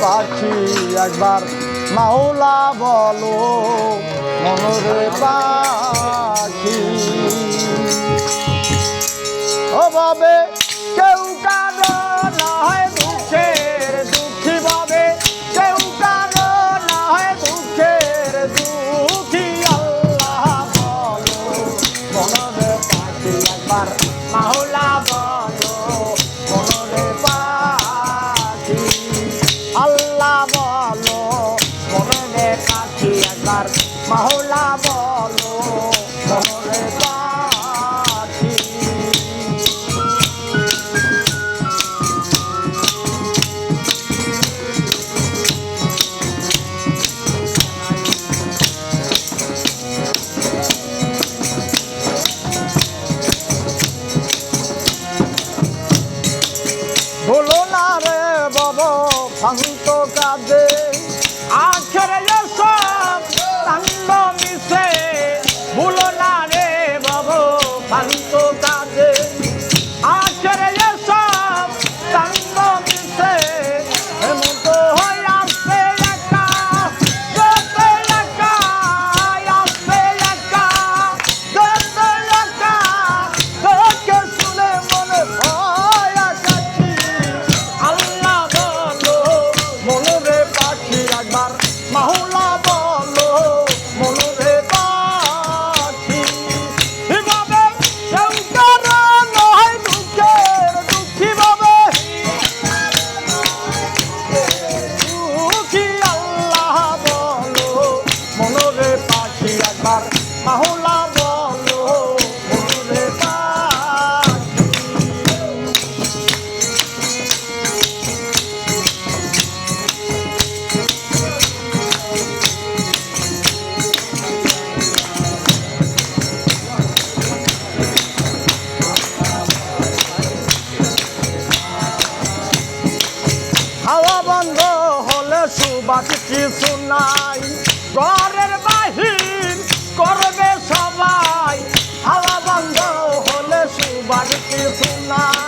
পাখি একবার মাওলা বলো মনরে পাখি। ওভাবে কেউ কার সন্ত কাজে আখের সব তাণ্ড মিশ বাদ কিছু নাই। ঘরের বাহির করবে সবাই। হালা বন্ধ হলে সুবাদ কিছু নাই।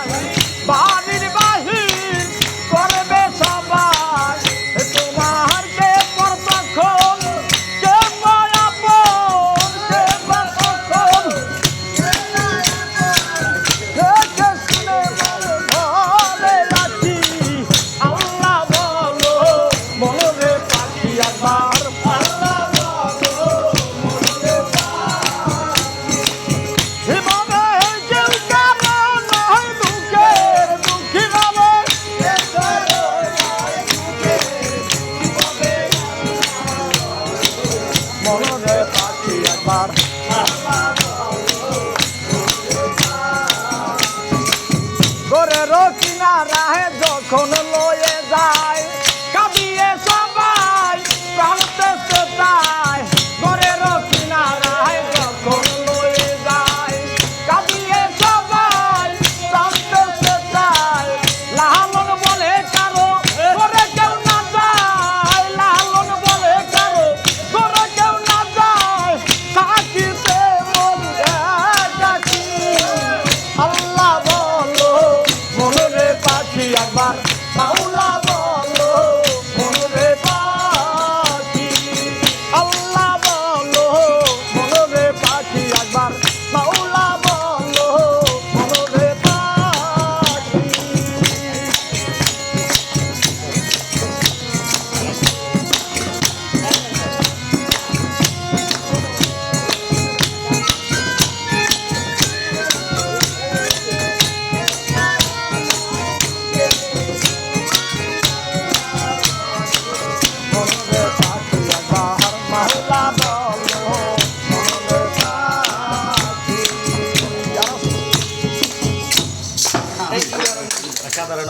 একবার মাওলা সাধারণ